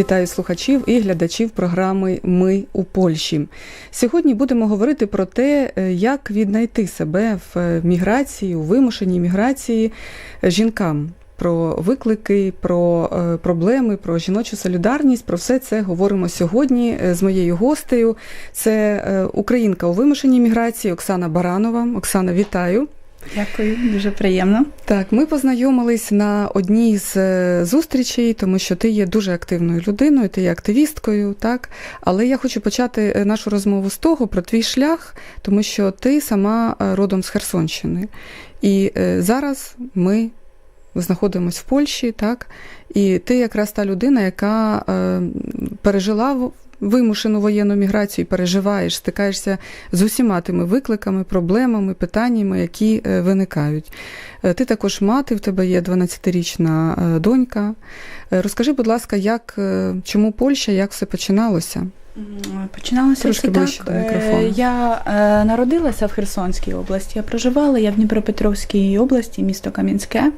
Вітаю слухачів і глядачів програми Ми у Польщі. Сьогодні будемо говорити про те, е, як віднайти себе в е, міграції, у вимушеній міграції е, жінкам. Про виклики, про проблеми, про жіночу солідарність. Про все це говоримо сьогодні з моєю гостею. Це українка у вимушеній міграції Оксана Баранова. Оксана, вітаю. Дякую, дуже приємно. Так, ми познайомились на одній з е, зустрічей, тому що ти є дуже активною людиною, ти є активісткою, так. Але я хочу почати е, нашу розмову з того про твій шлях, тому що ти сама е, родом з Херсонщини. І зараз ми знаходимося в Польщі, так, і ти якраз та людина, яка пережила вимушену воєнну міграцію, переживаєш, стикаєшся з усіма тими викликами, проблемами, питаннями, які е, виникають. Е, Ти також мати, в тебе є 12-річна е, донька. Розкажи, будь ласка, як, чому Польща, як все починалося? Починалося Трошки все ближче так. до мікрофону. Я е, народилася в Херсонській області. Я проживала я в Дніпропетровській області, місто Кам'янське.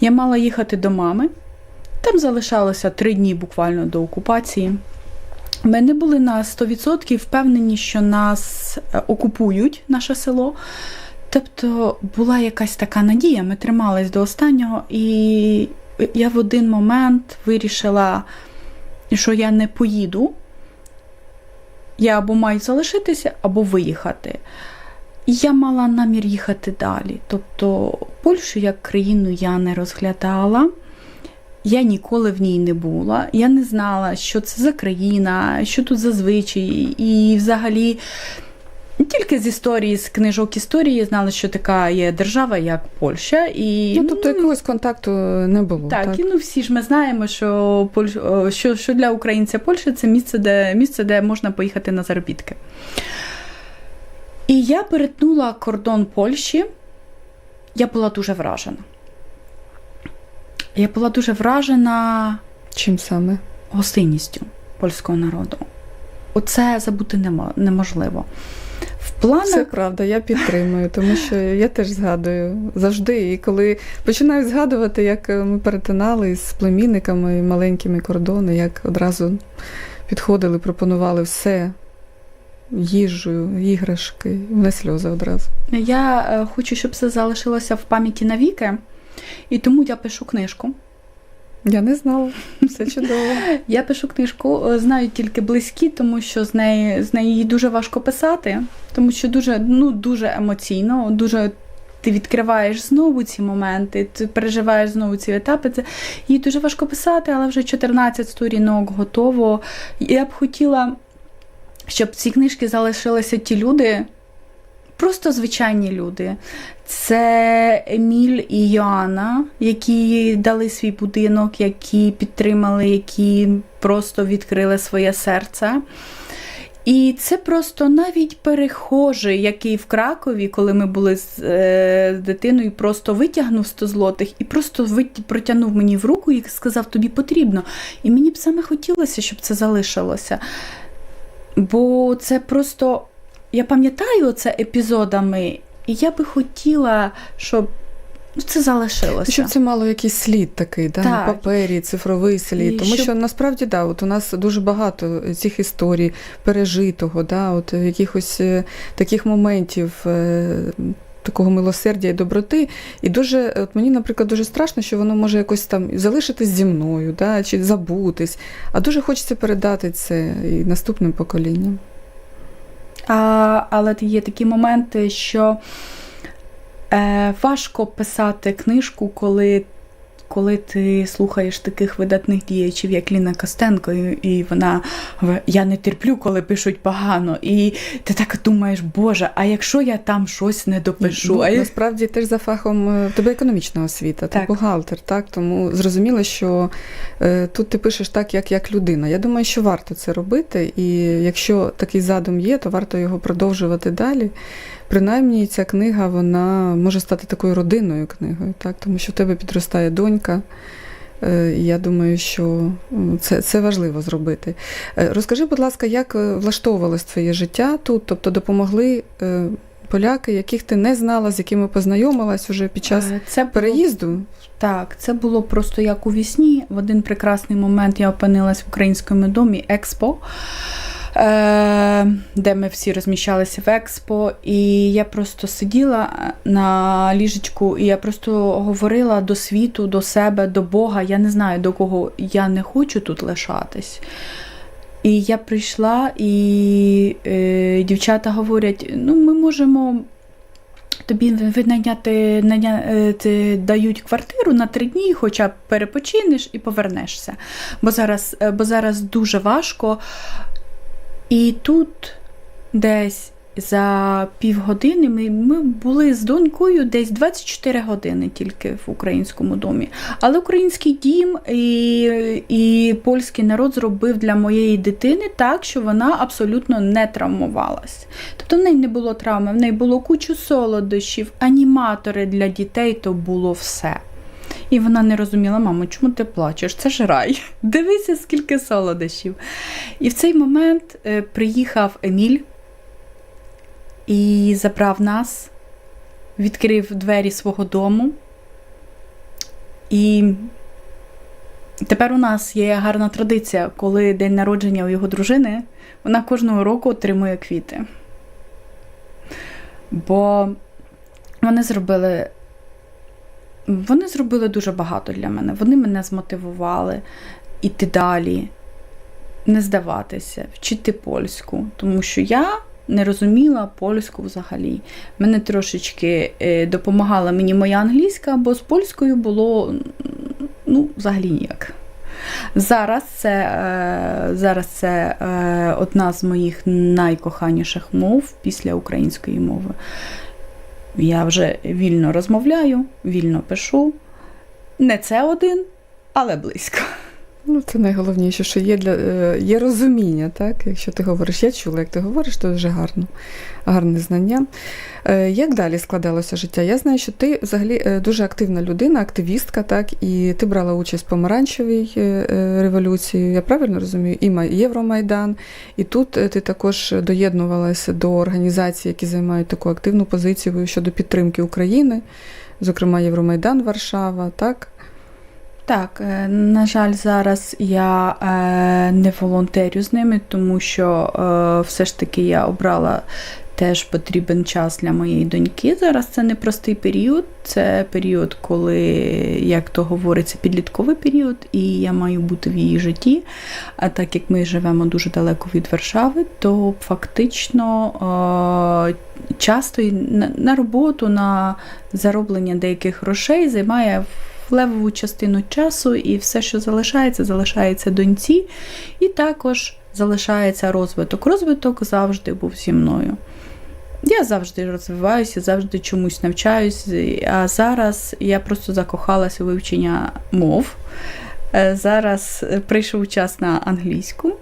Я мала їхати до мами. Там залишалося три дні буквально до окупації. Ми не були на 100% впевнені, що нас е, окупують, наше село. Тобто була якась така надія, ми тримались до останнього, і я в один момент вирішила, що я не поїду. Я або маю залишитися, або виїхати. Я мала намір їхати далі. Тобто Польщу як країну я не розглядала. Я ніколи в ній не була. Я не знала, що це за країна, що тут за звичаї. І взагалі тільки з історії, з книжок історії я знала, що така є держава, як Польща. І, Ну, тобто якогось контакту не було. так, Так, і ну всі ж ми знаємо, що Польщ... що, що для українця Польща це місце, де місце, де можна поїхати на заробітки. І я перетнула кордон Польщі. Я була дуже вражена. Я була дуже вражена Чим саме? гостинністю польського народу. Оце забути немо- неможливо. В планах Це правда, я підтримую, тому що я теж згадую завжди. І коли починаю згадувати, як е, ми перетинали з племінниками маленькими кордони, як одразу підходили, пропонували все. Їжу, іграшки, не сльози одразу. Я е, хочу, щоб це залишилося в пам'яті навіки, і тому я пишу книжку. Я не знала. Все чудово. Я пишу книжку, е, знаю тільки близькі, тому що з неї з неї дуже важко писати, тому що дуже, ну, дуже емоційно, дуже. Ти відкриваєш знову ці моменти, ти переживаєш знову ці етапи. Це її дуже важко писати, але вже 14 сторінок готово. Я б хотіла, щоб ці книжки залишилися ті люди, просто звичайні люди. Це Еміль і Йоанна, які дали свій будинок, які підтримали, які просто відкрили своє серце. І це просто навіть перехожий, який в Кракові, коли ми були з е, дитиною, просто витягнув 100 злотих і просто вит... протягнув мені в руку і сказав, тобі потрібно. І мені б саме хотілося, щоб це залишилося. Бо це просто. Я пам'ятаю це епізодами, і я би хотіла, щоб ну, це залишилося. Щоб це мало якийсь слід такий, да? на папері, цифровий слід. І Тому щоб- що насправді да, от у нас дуже багато цих історій пережитого, да, от якихось е, таких моментів. е, Такого милосердя і доброти, і дуже, от мені, наприклад, дуже страшно, що воно може якось там залишитись зі мною, да, чи забутись. А дуже хочеться передати це і наступним поколінням. А, але є такі моменти, що е, важко писати книжку, коли, коли ти слухаєш таких видатних діячів, як Ліна Костенко, і, і вона я не терплю, коли пишуть погано. І ти так думаєш, Боже, а якщо я там щось не допишу? Ну, а насправді ти ж за фахом е, тебе економічна освіта, ти Так. бухгалтер, так тому зрозуміло, що е, тут ти пишеш так, як, як людина. Я думаю, що варто це робити, і якщо такий задум є, то варто його продовжувати далі. Принаймні, ця книга вона може стати такою родинною книгою, так тому що в тебе підростає донька. Е, Я думаю, що це, це важливо зробити. Е, Розкажи, будь ласка, як е, влаштовувалось твоє життя тут? Тобто допомогли поляки, яких ти не знала, з якими познайомилась уже під час Це було- переїзду? Так, це було просто як у вісні. В один прекрасний момент я опинилась в українському домі Експо, де ми всі розміщалися в Експо. І я просто сиділа на ліжечку, і я просто говорила до світу, до себе, до Бога. Я не знаю, до кого я не хочу тут лишатись. І я прийшла, і е, дівчата говорять: ну, ми можемо тобі винайняти наня, е, дають квартиру на три дні, хоча б перепочинеш і повернешся. Бо зараз, е, бо зараз дуже важко. І тут десь за півгодини ми, ми були з донькою десь 24 години тільки в українському домі. Але український дім і, і польський народ зробив для моєї дитини так, що вона абсолютно не травмувалась. Тобто в неї не було травми, в неї було кучу солодощів, аніматори для дітей то було все. І вона не розуміла, мамо, чому ти плачеш? Це ж рай. Дивися, скільки солодощів. І в цей момент е, приїхав Еміль і забрав нас, відкрив двері свого дому. І тепер у нас є гарна традиція, коли день народження у його дружини, вона кожного року отримує квіти. Бо вони зробили. Вони зробили дуже багато для мене. Вони мене змотивували іти далі, не здаватися, вчити польську, тому що я не розуміла польську взагалі. Мене трошечки е, допомагала мені моя англійська, бо з польською було ну, взагалі ніяк. Зараз це, е, зараз це е, одна з моїх найкоханіших мов після української мови. Я вже вільно розмовляю, вільно пишу. Не це один, але близько. Ну, це найголовніше, що є для е, є розуміння, так? Якщо ти говориш, я чула, як ти говориш, то вже гарно, гарне знання. Е, Як далі складалося життя? Я знаю, що ти взагалі е, дуже активна людина, активістка, так, і ти брала участь в помаранчевій революції, я правильно розумію, і Євромайдан. І тут ти також доєднувалася до організацій, які займають таку активну позицію щодо підтримки України, зокрема Євромайдан Варшава, так? Так, е, на жаль, зараз я е, не волонтерю з ними, тому що е, все ж таки я обрала теж потрібен час для моєї доньки. Зараз це непростий період. Це період, коли, як то говориться, підлітковий період, і я маю бути в її житті. А так як ми живемо дуже далеко від Варшави, то фактично часто на роботу, на зароблення деяких грошей займає левову частину часу, і все, що залишається, залишається доньці, і також залишається розвиток. Розвиток завжди був зі мною. Я завжди розвиваюся, завжди чомусь навчаюсь. А зараз я просто закохалася у вивчення мов. Е, Зараз е, прийшов час на англійську.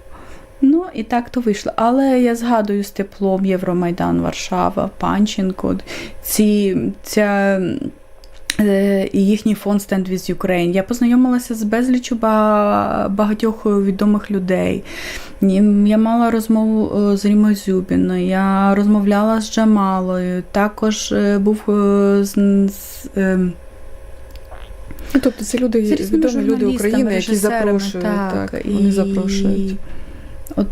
Ну і так то вийшло. Але я згадую з теплом Євромайдан, Варшава, Панченко, ці, ця і їхній фонд Stand with Ukraine. Я познайомилася з безлічю багатьох відомих людей. Я мала розмову е, з Рімою Зюбіною, я розмовляла з Джамалою, також е, був е, з. ем, Ну, тобто це люди, відомі люди України, які запрошують, так, вони і- запрошують. От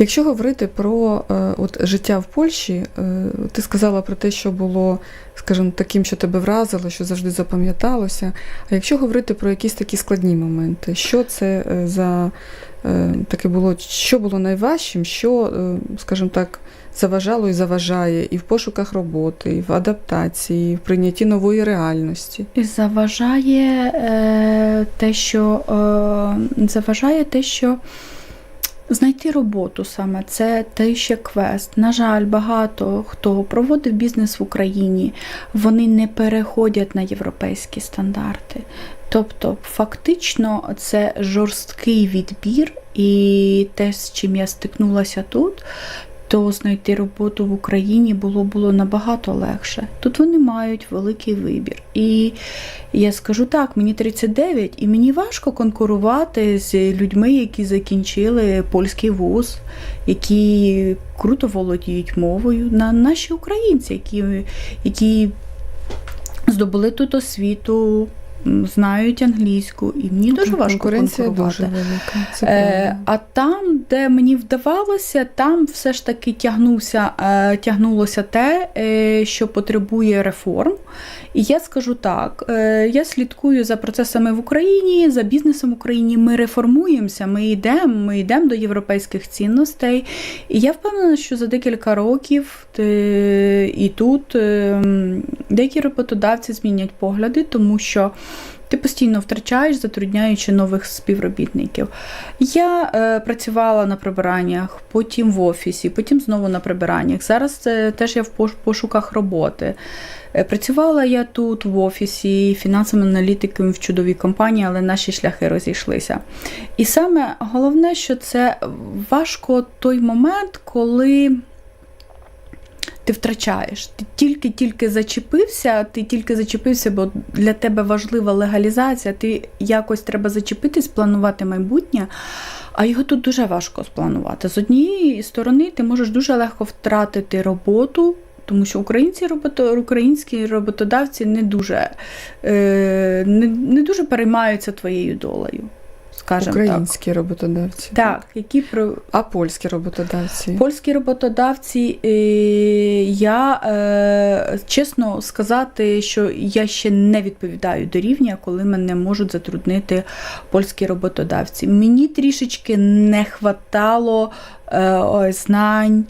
Якщо говорити про е, от, життя в Польщі, е, ти сказала про те, що було, скажімо, таким, що тебе вразило, що завжди запам'яталося. А якщо говорити про якісь такі складні моменти, що це е, за таке було, що було найважчим, що, скажімо так, заважало і заважає і в пошуках роботи, і в адаптації, і в прийнятті нової реальності? Заважає те, що заважає те, що знайти роботу саме це те ще квест. На жаль, багато хто проводив бізнес в Україні, вони не переходять на європейські стандарти. Тобто, фактично, це жорсткий відбір, і те, з чим я стикнулася тут, то знайти роботу в Україні було було набагато легше. Тут вони мають великий вибір. І я скажу так, мені 39, і мені важко конкурувати з людьми, які закінчили польський вуз, які круто володіють мовою, на наші українці, які, які здобули тут освіту, знають англійську, і мені дуже важко Конкуренція конкурувати. дуже велика. Це Е, а там, де мені вдавалося, там все ж таки тягнувся, е, тягнулося те, е, що потребує реформ. І я скажу так: е, я слідкую за процесами в Україні, за бізнесом в Україні. Ми реформуємося, ми йдемо, ми йдемо до європейських цінностей. І я впевнена, що за декілька років е, і тут е, деякі роботодавці змінять погляди, тому що. Ти постійно втрачаєш, затрудняючи нових співробітників. Я е, працювала на прибираннях, потім в офісі, потім знову на прибираннях. Зараз е, теж я в пошуках роботи. Е, Працювала я тут в офісі фінансовим аналітиком в чудовій компанії, але наші шляхи розійшлися. І саме головне, що це важко той момент, коли ти втрачаєш. Ти тільки-тільки зачепився, ти тільки зачепився, бо для тебе важлива легалізація, ти якось треба зачепитись, планувати майбутнє. А його тут дуже важко спланувати. З однієї сторони, ти можеш дуже легко втратити роботу, тому що українці робото, українські роботодавці не дуже, е, не, не дуже переймаються твоєю долею. Скажімо так. Українські роботодавці. Так, які про А польські роботодавці. Польські роботодавці, е, я е, чесно сказати, що я ще не відповідаю до рівня, коли мене можуть затруднити польські роботодавці. Мені трішечки не хватало е, знань,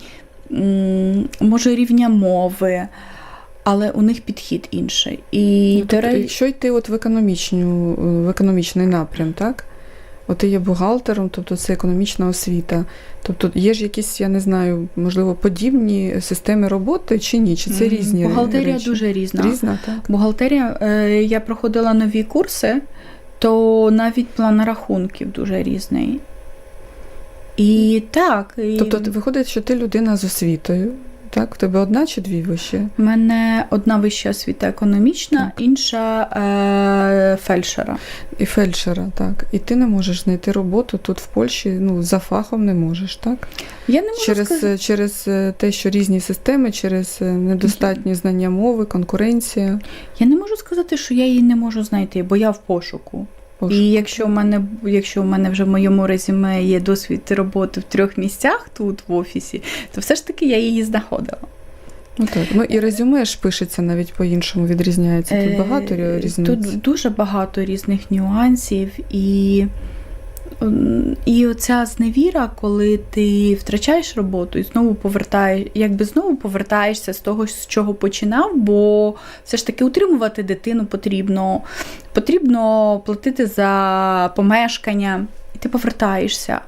може рівня мови, але у них підхід інший. І Ну, тобто, якщо йти от в, економічну, в економічний напрям, так? От ти є бухгалтером, тобто це економічна освіта. Тобто є ж якісь, я не знаю, можливо, подібні системи роботи чи ні? Чи це різні бухгалтерія речі? дуже різна. Різна, так. Бухгалтерія, е, я проходила нові курси, то навіть план рахунків дуже різний. І так, і Тобто виходить, що ти людина з освітою, так? В тебе одна чи дві вищі? в мене одна вища освіта економічна, інша е, фельдшера. І фельдшера, так. І ти не можеш знайти роботу тут в Польщі, ну, за фахом не можеш, так? Я не можу Через, сказати. е, через е, те, що різні системи, через е, недостатні знання мови, конкуренція. Я не можу сказати, що я її не можу знайти, бо я в пошуку. Пошук. І якщо в мене, якщо в мене вже в моєму резюме є досвід роботи в трьох місцях тут в офісі, то все ж таки я її знаходила. Ну, так. ну і резюме ж пишеться навіть по-іншому, відрізняється. Тут багато Е, різниць. Тут дуже багато різних нюансів, і, і оця зневіра, коли ти втрачаєш роботу і знову повертаєш, якби знову повертаєшся з того, з чого починав, бо все ж таки утримувати дитину потрібно, потрібно платити за помешкання, і ти повертаєшся.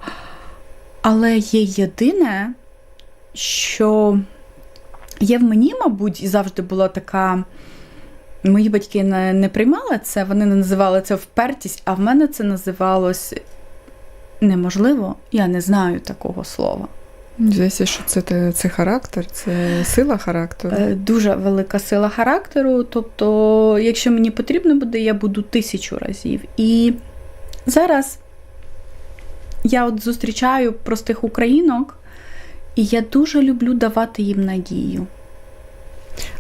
Але є єдине, що є в мені, мабуть, і завжди була така. Мої батьки не, не приймали це, вони не називали це впертість, а в мене це називалось неможливо. Я не знаю такого слова. Здається, що це, це характер, це сила характеру. Е, Дуже велика сила характеру. Тобто, якщо мені потрібно буде, я буду тисячу разів. І зараз я от зустрічаю простих українок, і я дуже люблю давати їм надію.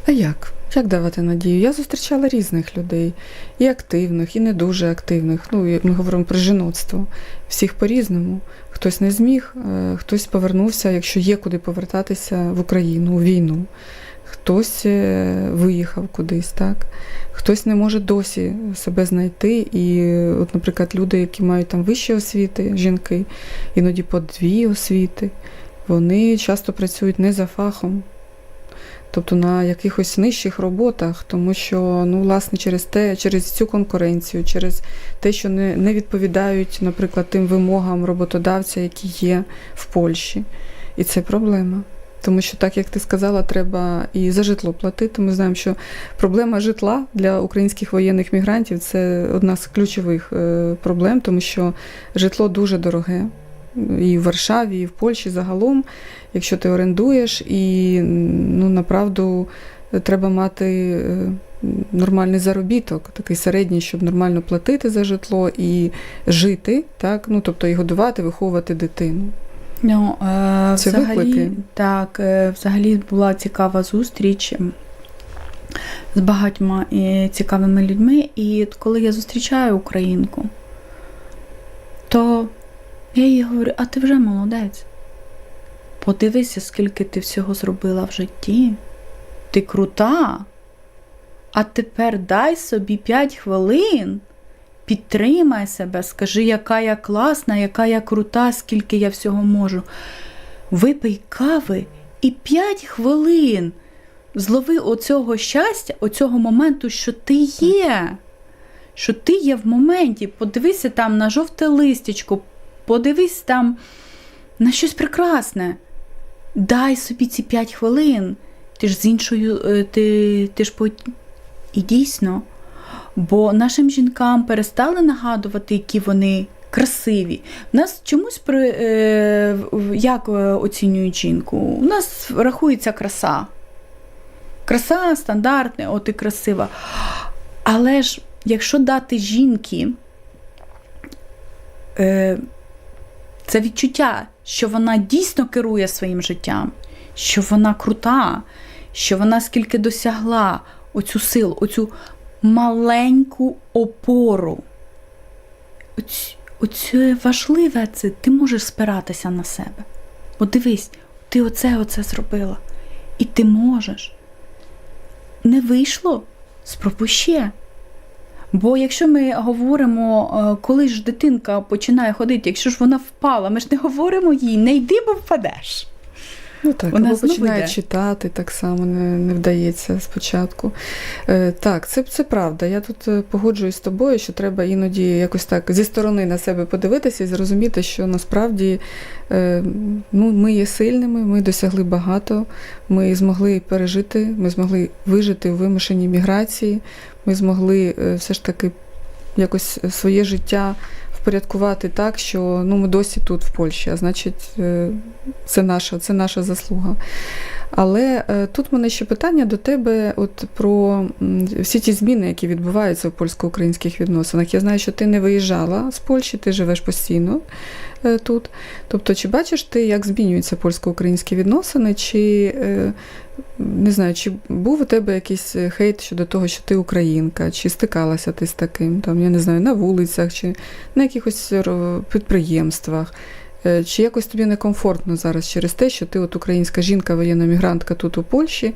А як? Як давати надію? Я зустрічала різних людей, і активних, і не дуже активних. Ну, ми говоримо про жіноцтво. Всіх по-різному. Хтось не зміг, е, хтось повернувся, якщо є куди повертатися в Україну, у війну. Хтось е, виїхав кудись, так? Хтось не може досі себе знайти. І, от, наприклад, люди, які мають там вищі освіти, жінки, іноді по дві освіти, вони часто працюють не за фахом, тобто на якихось нижчих роботах, тому що ну, власне через те, через цю конкуренцію, через те, що не, не відповідають, наприклад, тим вимогам роботодавця, які є в Польщі. І це проблема. Тому що, так як ти сказала, треба і за житло платити. Ми знаємо, що проблема житла для українських воєнних мігрантів це одна з ключових е, проблем, тому що житло дуже дороге. І в Варшаві, і в Польщі загалом, якщо ти орендуєш, і ну, направду треба мати е, нормальний заробіток, такий середній, щоб нормально платити за житло і жити, так? ну, тобто і годувати, виховувати дитину. Ну, е, Це взагалі, виклики? Так, е, взагалі була цікава зустріч з багатьма е, цікавими людьми. І коли я зустрічаю українку, то я їй говорю, а ти вже молодець. Подивися, скільки ти всього зробила в житті. Ти крута. А тепер дай собі 5 хвилин, підтримай себе, скажи, яка я класна, яка я крута, скільки я всього можу. Випий кави і 5 хвилин. Злови оцього щастя, оцього моменту, що ти є. Що ти є в моменті. Подивися там на жовте листячко, подивись там на щось прекрасне. Дай собі ці 5 хвилин. Ти ж з іншою, е, ти, ти ж по... І дійсно, бо нашим жінкам перестали нагадувати, які вони красиві. У нас чомусь при, е, як е, оцінюють жінку? У нас рахується краса. Краса стандартна, от і красива. Але ж якщо дати жінки е, це відчуття, що вона дійсно керує своїм життям, що вона крута, що вона скільки досягла оцю силу, оцю маленьку опору. Оць, оце важливе це, ти можеш спиратися на себе. От дивись, ти оце оце зробила. І ти можеш. Не вийшло? Спробуй ще. Бо якщо ми говоримо, е, коли ж дитинка починає ходити, якщо ж вона впала, ми ж не говоримо їй, не йди, бо впадеш. Ну так, Вона починає йде. читати, так само не, не вдається спочатку. Е, так, це, це правда. Я тут е, погоджуюсь з тобою, що треба іноді якось так зі сторони на себе подивитися і зрозуміти, що насправді е, ну, ми є сильними, ми досягли багато, ми змогли пережити, ми змогли вижити в вимушеній міграції, ми змогли е, все ж таки якось своє життя впорядкувати так, що ну, ми досі тут, в Польщі, а значить, е, це наша, це наша заслуга. Але е, тут мене ще питання до тебе от про всі ті зміни, які відбуваються в польсько-українських відносинах. Я знаю, що ти не виїжджала з Польщі, ти живеш постійно е, тут. Тобто, чи бачиш ти, як змінюються польсько-українські відносини, чи е, не знаю, чи був у тебе якийсь хейт щодо того, що ти українка, чи стикалася ти з таким, там, я не знаю, на вулицях, чи на якихось підприємствах. Е, Чи якось тобі некомфортно зараз через те, що ти от українська жінка, воєнна мігрантка тут у Польщі,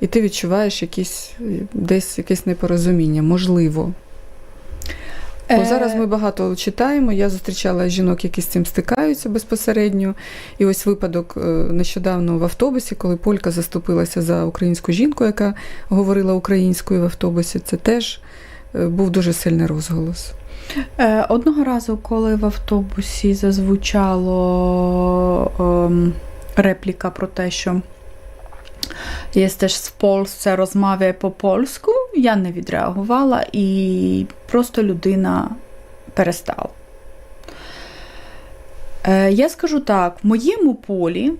і ти відчуваєш якісь е, десь якесь непорозуміння, можливо. Бо зараз ми багато читаємо. Я зустрічала жінок, які з цим стикаються безпосередньо. І ось випадок е, нещодавно в автобусі, коли Полька заступилася за українську жінку, яка говорила українською в автобусі, це теж е, був дуже сильний розголос. Е, Одного разу, коли в автобусі зазвучало ем, репліка про те, що jesteś w Polsce, rozmawiaj по польську, я не відреагувала і просто людина перестала. Е, Я скажу так: в моєму полі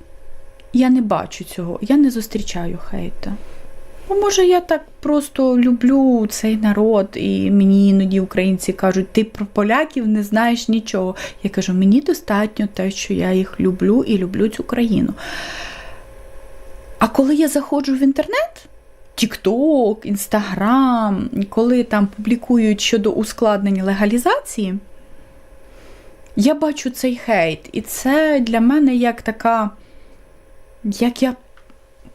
я не бачу цього, я не зустрічаю хейта. Бо може я так просто люблю цей народ, і мені іноді українці кажуть, ти про поляків не знаєш нічого. Я кажу, мені достатньо те, що я їх люблю і люблю цю країну. А коли я заходжу в інтернет, TikTok, Instagram, коли там публікують щодо ускладнення легалізації, я бачу цей хейт. І це для мене як така, як я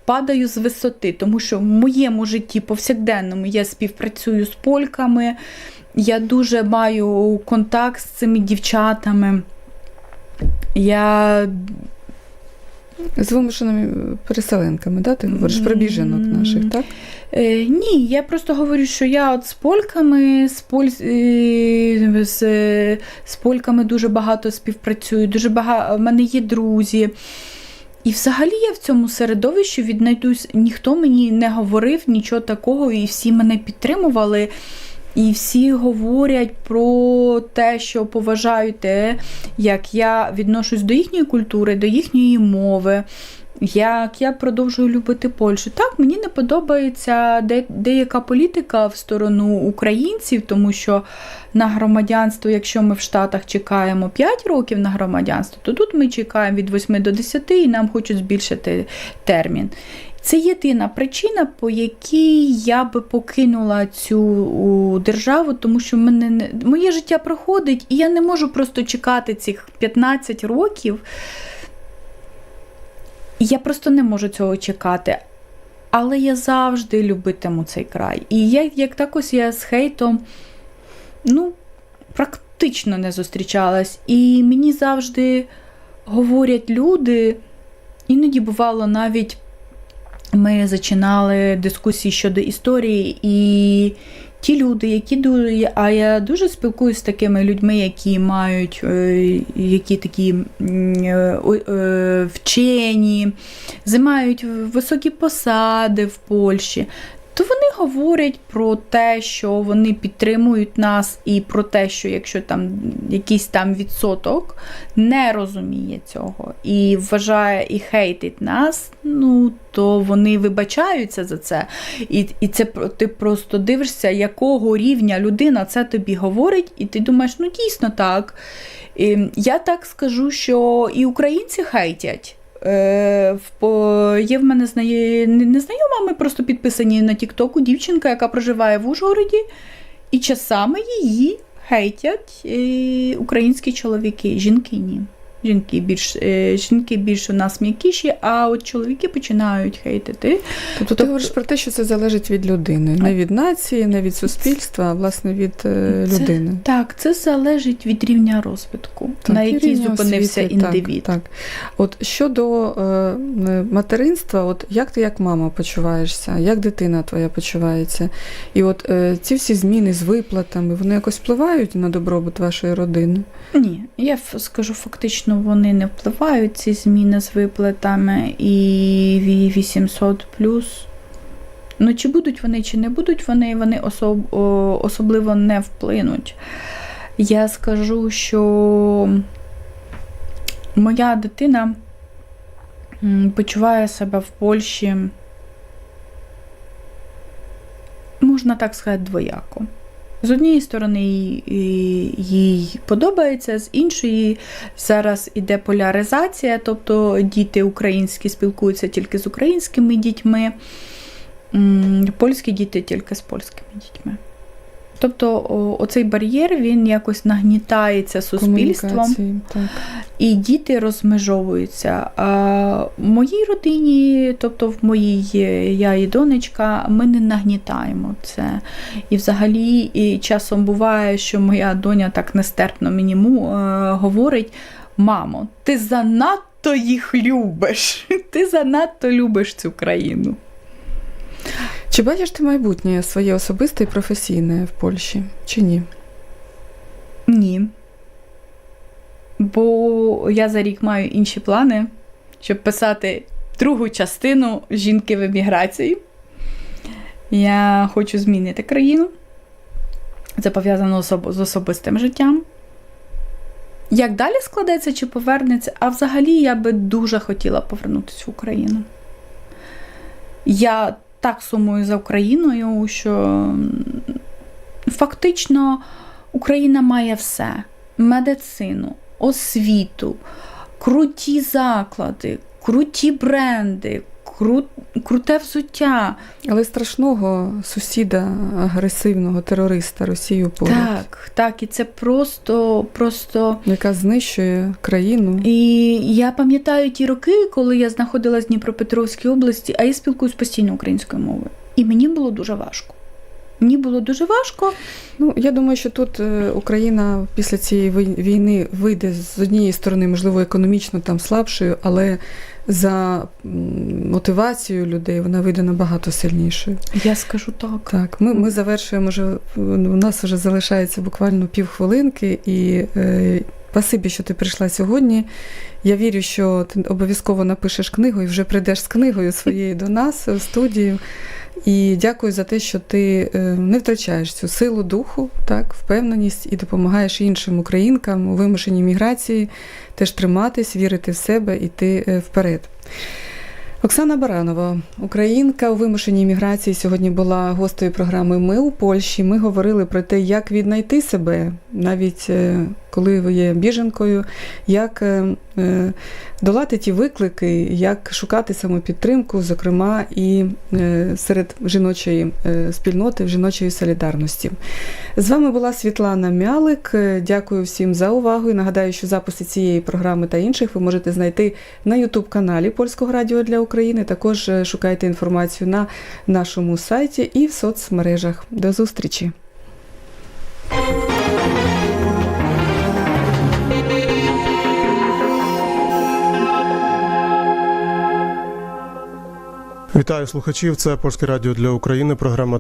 падаю з висоти, тому що в моєму житті повсякденному я співпрацюю з польками, я дуже маю контакт з цими дівчатами. Я З вимушеними переселенками, да? ти говориш про біженок наших, так? Е, ні, я просто говорю, що я от з польками, з, поль... е, з, з польками дуже багато співпрацюю, дуже багато в мене є друзі. І взагалі я в цьому середовищі віднайдусь, ніхто мені не говорив нічого такого, і всі мене підтримували. І всі говорять про те, що поважають те, як я відношусь до їхньої культури, до їхньої мови, як я продовжую любити Польщу. Так, мені не подобається де, деяка політика в сторону українців, тому що на громадянство, якщо ми в Штатах чекаємо 5 років на громадянство, то тут ми чекаємо від 8 до 10 і нам хочуть збільшити термін. Це єдина причина, по якій я би покинула цю державу, тому що мене не моє життя проходить, і я не можу просто чекати цих 15 років. Я просто не можу цього чекати. Але я завжди любитиму цей край. І я, як так я з хейтом, ну, практично не зустрічалась. І мені завжди говорять люди, іноді бувало навіть ми зачинали дискусії щодо історії, і ті люди, які дуже, а я дуже спілкуюся з такими людьми, які мають е, які такі е, е, вчені, займають високі посади в Польщі. Говорять про те, що вони підтримують нас, і про те, що якщо там якийсь там відсоток не розуміє цього і вважає і хейтить нас, ну то вони вибачаються за це. І і це ти просто дивишся, якого рівня людина це тобі говорить, і ти думаєш, ну дійсно так. І я так скажу, що і українці хейтять. Е, Є в мене знає... не знайома, ми просто підписані на Тіктоку дівчинка, яка проживає в Ужгороді, і часами її хейтять е, українські чоловіки, жінки ні. Жінки більш е, жінки більш у нас м'якіші, а от чоловіки починають хейтити. Тобто ти говориш про те, що це залежить від людини, не від нації, не від суспільства, а власне від е, Це- людини. Так, це залежить від рівня розвитку, Так, на рівня зупинився освіти, індивід. Так, так. От щодо е, материнства, от як ти як мама почуваєшся, як дитина твоя почувається? І от е, ці всі зміни з виплатами, вони якось впливають на добробут вашої родини? Ні, я скажу фактично, вони не впливають ці зміни з виплатами і ві- 800 плюс. Ну, чи будуть вони, чи не будуть вони, вони особ, особливо не вплинуть. Я скажу, що моя дитина почуває себе в Польщі, можна так сказати, двояко. З однієї сторони, їй- подобається, з іншої зараз іде поляризація, тобто діти українські спілкуються тільки з українськими дітьми, польські діти тільки з польськими дітьми. Тобто оцей бар'єр він якось нагнітається суспільством, Так. і діти розмежовуються. А в моїй родині, тобто в моїй е, я і донечка, ми не нагнітаємо це. І взагалі і часом буває, що моя доня так нестерпно мені му- е, говорить: мамо, ти занадто їх любиш. Ти занадто любиш цю країну. Чи бачиш ти майбутнє своє особисте і професійне в Польщі? Чи ні? Ні. Бо я за рік маю інші плани, щоб писати другу частину жінки в еміграції. Я хочу змінити країну. Це пов'язано з особистим життям. Як далі складеться чи повернеться? А взагалі я би дуже хотіла повернутися в Україну. Я так сумую за Україною, що фактично Україна має все: медицину, освіту, круті заклади, круті бренди, кру... круте взуття. Але страшного сусіда, агресивного терориста Росію поряд, Так, так, і це просто, просто. яка знищує країну. І я пам'ятаю ті роки, коли я знаходилась в Дніпропетровській області, а я спілкуюсь постійно українською мовою. І мені було дуже важко. Мені було дуже важко. Ну, я думаю, що тут е, Україна після цієї війни вийде з однієї сторони, можливо, економічно там слабшою, але за мотивацією людей вона вийде набагато сильнішою. Я скажу так. Так, ми, ми завершуємо вже. У нас вже залишається буквально півхвилинки, і е, що ти прийшла сьогодні. Я вірю, що ти обов'язково напишеш книгу і вже прийдеш з книгою своєю до нас в студію. І дякую за те, що ти е, не втрачаєш цю силу духу, так, впевненість і допомагаєш іншим українкам у вимушеній міграції теж триматись, вірити в себе, іти е, вперед. Оксана Баранова, українка у вимушеній міграції, сьогодні була гостею програми Ми у Польщі. Ми говорили про те, як віднайти себе, навіть е, коли ви є біженкою, як долати ті виклики, як шукати самопідтримку, зокрема і е, серед жіночої е, спільноти, жіночої солідарності. З вами була Світлана Мялик. Е, Дякую всім за увагу. І нагадаю, що записи цієї програми та інших ви можете знайти на Ютуб-каналі Польського радіо для України. Також шукайте інформацію на нашому сайті і в соцмережах. До зустрічі! Вітаю слухачів. Це Польське радіо для України. Програма